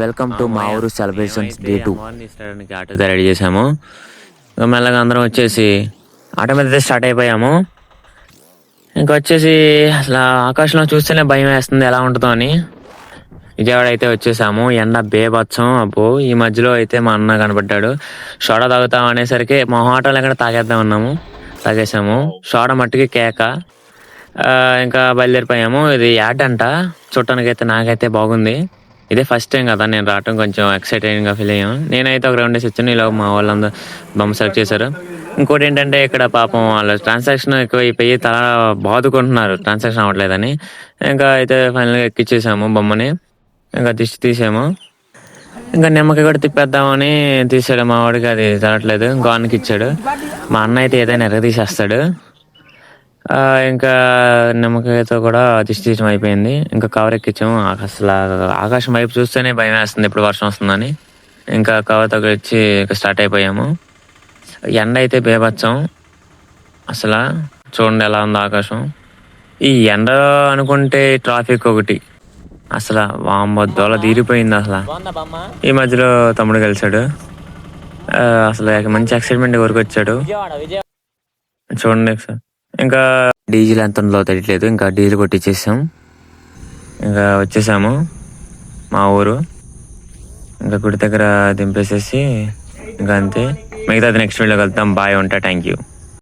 Welcome to మా ఊరు celebrations day two auto ready చేసాము మెల్లగా అందరం వచ్చేసి ఆటో మీద స్టార్ట్ అయిపోయాము ఇంకా వచ్చేసి అసలు ఆకాశంలో చూస్తేనే భయం వేస్తుంది ఎలా ఉంటుందో అని. విజయవాడ అయితే వచ్చేసాము. ఎండ బేబచ్చం అబ్బో. ఈ మధ్యలో అయితే మా అన్న కనబడ్డాడు. సోడా తాగుతాం అనేసరికి మా హోటల్ ఎక్కడ తాగేద్దాం అన్నాము. తాగేసాము. సోడా మట్టుకి కేక. ఇంకా బయలుదేరిపోయాము. ఇది యాడ్ అంట. చూడటానికి అయితే నాకైతే బాగుంది. ఇదే ఫస్ట్ టైం కదా నేను రావటం కొంచెం ఎక్సైటెడ్గా ఫీల్ అయ్యాను నేనైతే ఒక రౌండ్ వేసి వచ్చాను ఇలా మా వాళ్ళందరూ బొమ్మ సెలెక్ట్ చేశారు. ఇంకోటి ఏంటంటే ఇక్కడ పాపం వాళ్ళ ట్రాన్సాక్షన్ ఎక్కువ అయిపోయి తల బాదుకుంటున్నారు ట్రాన్సాక్షన్ అవ్వట్లేదని. ఇంకా అయితే ఫైనల్గా ఎక్కిచ్చేసాము బొమ్మని. ఇంకా దిష్టి తీసాము. ఇంకా నిమ్మకాయ కూడా తిప్పేద్దామని తీసాడు మా వాడికి అది తరట్లేదు ఇంకో అన్నకి ఇచ్చాడు మా అన్న అయితే ఏదైనా ఎర్ర తీసేస్తాడు. ఇంకా నిమ్మకాయతో కూడా దిష్టి తీయడం అయిపోయింది. ఇంకా కవర్ ఎక్కించాము అసలు ఆకాశం వైపు చూస్తేనే భయం వేస్తుంది. ఇప్పుడు వర్షం వస్తుందని. ఇంకా కవర్ తగిలిచ్చి ఇంకా స్టార్ట్ అయిపోయాము. ఎండ అయితే బేబచ్చం అసలు చూడండి ఎలా ఉంది ఆకాశం. ఈ ఎండ అనుకుంటే ట్రాఫిక్ ఒకటి. అసలు వామ్మ దోల తీరిపోయింది అసలు. ఈ మధ్యలో తమ్ముడు కలిసాడు ఆ, అసలు మంచి ఎక్సైట్మెంట్ వరకు వచ్చాడు చూడండి ఒకసారి. ఇంకా డీజిల్ ఎంత ఉందో తెలియట్లేదు. ఇంకా డీజిల్ కొట్టించేసాం ఇంకా వచ్చేసాము మా ఊరు. ఇంకా గుడి దగ్గర దింపేసేసి ఇంకా అంతే. మిగతాది నెక్స్ట్ వీడియోకి వెళ్తాం బాయ్ ఉంటా. Thank you